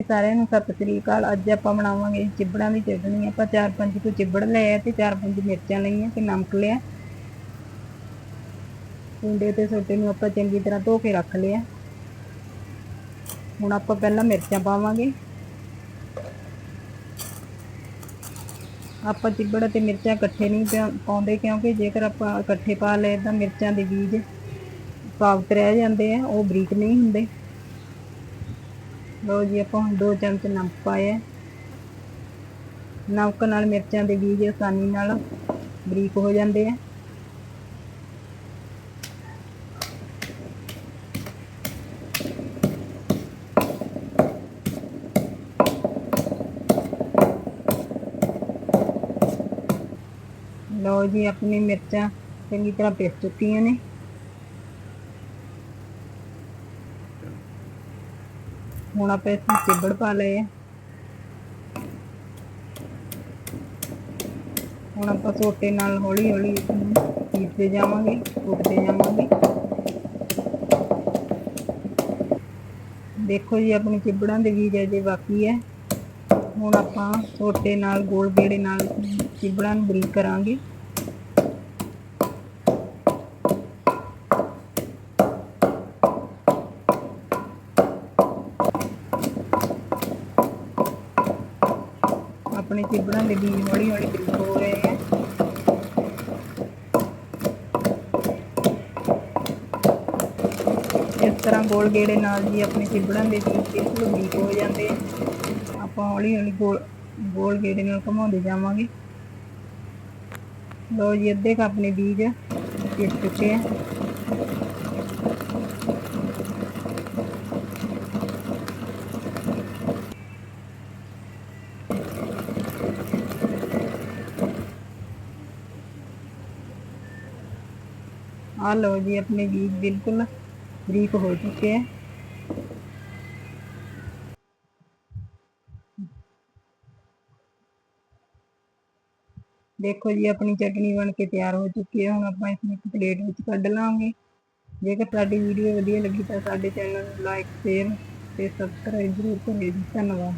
ਸਾਰਿਆਂ ਨੂੰ ਸਤਿ ਸ੍ਰੀ ਅਕਾਲ। ਅੱਜ ਆਪਾਂ ਬਣਾਵਾਂਗੇ ਚਿਬੜਾਂ ਦੀ ਚਟਣੀ ਆਪਾਂ ਚਾਰ ਪੰਜ ਕੁ ਚਿਬੜ ਲਏ ਆ ਤੇ ਚਾਰ ਪੰਜ ਮਿਰਚਾਂ ਲਈਆਂ ਤੇ ਨਮਕ ਲਿਆ। ਕੁੰਡੇ ਤੇ ਸੋਟੇ ਨੂੰ ਆਪਾਂ ਚੰਗੀ ਤਰ੍ਹਾਂ ਧੋ ਕੇ ਰੱਖ ਲਿਆ। ਹੁਣ ਆਪਾਂ ਪਹਿਲਾਂ ਮਿਰਚਾਂ ਪਾਵਾਂਗੇ। ਆਪਾਂ ਚਿਬੜ ਤੇ ਮਿਰਚਾਂ ਇਕੱਠੇ ਨਹੀਂ ਪਾਉਂਦੇ ਕਿਉਂਕਿ ਜੇਕਰ ਆਪਾਂ ਇਕੱਠੇ ਪਾ ਲਏ ਤਾਂ ਮਿਰਚਾਂ ਦੇ ਬੀਜ ਸਾਬਤ ਰਹਿ ਜਾਂਦੇ ਆ, ਉਹ ਬਰੀਕ ਨਹੀਂ ਹੁੰਦੇ। ਲਓ ਜੀ, ਆਪਾਂ ਹੁਣ ਦੋ ਚਮਚ ਨਮਕ ਪਾਇਆ। ਨਮਕ ਨਾਲ ਮਿਰਚਾਂ ਦੇ ਬੀਜ ਆਸਾਨੀ ਨਾਲ ਬਰੀਕ ਹੋ ਜਾਂਦੇ ਆ। ਲਓ ਜੀ, ਆਪਣੀ ਮਿਰਚਾਂ ਚੰਗੀ ਤਰ੍ਹਾਂ ਪਿਸ ਚੁੱਕੀਆਂ ਨੇ। ਹੁਣ ਆਪਾਂ ਇਸ ਵਿੱਚ ਚਿੱਬੜ ਪਾ ਲਏ ਆ। ਹੁਣ ਆਪਾਂ ਸੋਟੇ ਨਾਲ ਹੌਲੀ ਹੌਲੀ ਪੀਸਦੇ ਜਾਵਾਂਗੇ, ਕੁੱਟਦੇ ਜਾਵਾਂਗੇ। ਦੇਖੋ ਜੀ, ਆਪਣੀ ਚਿੱਬੜਾਂ ਦੇ ਬੀਜ ਅਜੇ ਬਾਕੀ ਹੈ ਹੁਣ ਆਪਾਂ ਸੋਟੇ ਨਾਲ ਗੋਲ ਗੇੜੇ ਨਾਲ ਚਿੱਬੜਾਂ ਨੂੰ ਬਰੀਕ ਕਰਾਂਗੇ। ਆਪਣੇ ਚਿਬੜਾਂ ਦੇ ਬੀਜ ਹੌਲੀ ਹੌਲੀ ਬਰੀਕ ਹੋ ਰਹੇ ਆ। ਇਸ ਤਰ੍ਹਾਂ ਗੋਲ ਗੇੜੇ ਨਾਲ ਜੀ ਆਪਣੇ ਚਿਬੜਾਂ ਦੇ ਬੀਜ ਬਿਲਕੁਲ ਬਰੀਕ ਹੋ ਜਾਂਦੇ ਆਪਾਂ ਹੌਲੀ ਹੌਲੀ ਗੋਲ ਗੋਲ ਗੇੜੇ ਨਾਲ ਘੁਮਾਉਂਦੇ ਜਾਵਾਂਗੇ। ਲੋ ਜੀ, ਅੱਧੇ ਕੱਪ ਆਪਣੇ ਬੀਜ ਪਿਸ ਚੁੱਕੇ ਆ। ਆ ਲਓ ਜੀ ਆਪਣੇ ਬੀਜ ਬਿਲਕੁਲ ਬਰੀਕ ਹੋ ਚੁੱਕੇ ਹੈ ਦੇਖੋ ਜੀ ਆਪਣੀ ਚਟਨੀ ਬਣ ਕੇ ਤਿਆਰ ਹੋ ਚੁੱਕੀ ਹੈ ਹੁਣ ਆਪਾਂ ਇਸ ਨੂੰ ਇੱਕ ਪਲੇਟ ਵਿੱਚ ਕੱਢ ਲਾਂਗੇ। ਜੇਕਰ ਸਾਡੀ ਵੀਡੀਓ ਵਧੀਆ ਲੱਗੀ ਤਾਂ ਸਾਡੇ ਚੈਨਲ ਨੂੰ ਲਾਈਕ ਸ਼ੇਅਰ ਤੇ ਸਬਸਕ੍ਰਾਈਬ ਜ਼ਰੂਰ ਕਰਿਓ ਜੀ। ਧੰਨਵਾਦ।